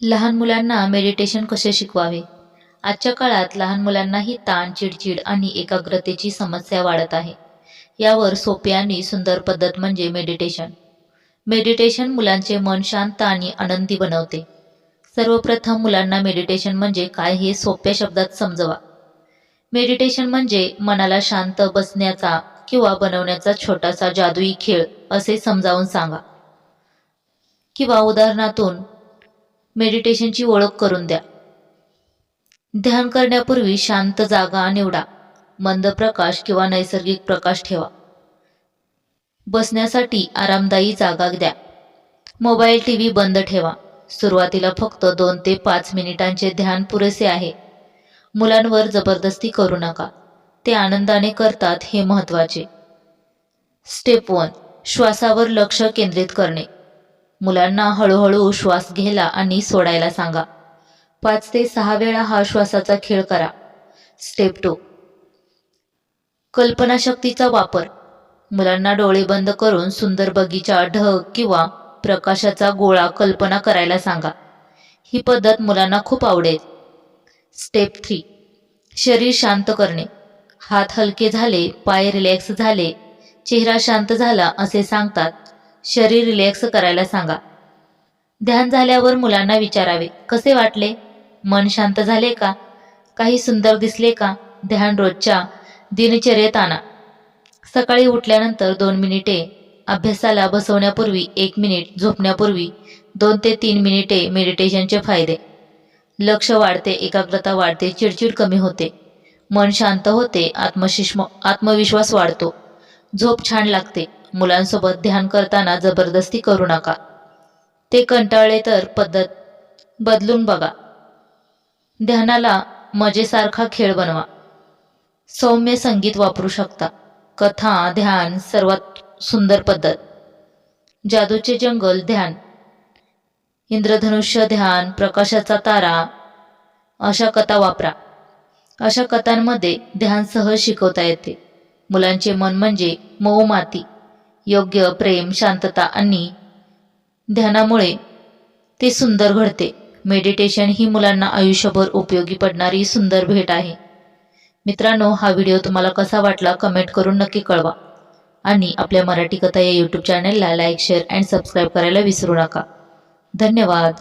लहान मुलांना मेडिटेशन कसे शिकवावे? आजच्या काळात लहान मुलांनाही ताण चिडचिड आणि एकाग्रतेची समस्या वाढत आहे. यावर सोपी आणि सुंदर पद्धत म्हणजे मेडिटेशन मेडिटेशन मुलांचे मन शांत आणि आनंदी बनवते. सर्वप्रथम मुलांना मेडिटेशन म्हणजे काय हे सोप्या शब्दात समजवा. मेडिटेशन म्हणजे मनाला शांत बसण्याचा किंवा बनवण्याचा छोटासा जादुई खेळ असे समजावून सांगा. किंवा उदाहरणातून मेडिटेशनची ओळख करून द्या. ध्यान करण्यापूर्वी शांत जागा निवडा. मंद प्रकाश किंवा नैसर्गिक प्रकाश ठेवा. बसण्यासाठी आरामदायी जागा द्या. मोबाईल टी व्ही बंद ठेवा. सुरुवातीला फक्त दोन ते पाच मिनिटांचे ध्यान पुरेसे आहे. मुलांवर जबरदस्ती करू नका. ते आनंदाने करतात हे महत्त्वाचे. स्टेप वन श्वासावर लक्ष केंद्रित करणे. मुलांना हळूहळू श्वास घ्यायला आणि सोडायला सांगा. पाच ते सहा वेळा हा श्वासाचा खेळ करा. स्टेप टू कल्पनाशक्तीचा वापर. मुलांना डोळे बंद करून सुंदर बगीचा ढग किंवा प्रकाशाचा गोळा कल्पना करायला सांगा. ही पद्धत मुलांना खूप आवडेल. स्टेप थ्री शरीर शांत करणे. हात हलके झाले पाय रिलॅक्स झाले चेहरा शांत झाला असे सांगतात. शरीर रिलॅक्स करायला सांगा. ध्यान झाल्यावर मुलांना विचारावे कसे वाटले? मन शांत झाले का? काही सुंदर दिसले का? ध्यान रोजच्या दिनचर्येत आणा. सकाळी उठल्यानंतर दोन मिनिटे अभ्यासाला बसवण्यापूर्वी एक मिनिट झोपण्यापूर्वी दोन ते तीन मिनिटे मेडिटेशनचे फायदे. लक्ष वाढते एकाग्रता वाढते चिडचिड कमी होते. मन शांत होते आत्मशिष्म आत्मविश्वास वाढतो. झोप छान लागते. मुलांसोबत ध्यान करताना जबरदस्ती करू नका. ते कंटाळले तर पद्धत बदलून बघा. ध्यानाला मजेसारखा खेळ बनवा. सौम्य संगीत वापरू शकता. कथा ध्यान सर्वात सुंदर पद्धत. जादूचे जंगल ध्यान. इंद्रधनुष्य ध्यान प्रकाशाचा तारा. अशा कथा वापरा. अशा कथांमध्ये ध्यान सहज शिकवता येते. मुलांचे मन म्हणजे मऊ माती योग्य प्रेम शांतता आणि ध्यानामुळे ते सुंदर घडते. मेडिटेशन ही मुलांना आयुष्यभर उपयोगी पडणारी सुंदर भेट आहे. मित्रांनो हा व्हिडिओ तुम्हाला कसा वाटला कमेंट करून नक्की कळवा. आणि आपल्या मराठी कथा या यूट्यूब चॅनलला लाईक शेअर अँड सबस्क्राईब करायला विसरू नका. धन्यवाद.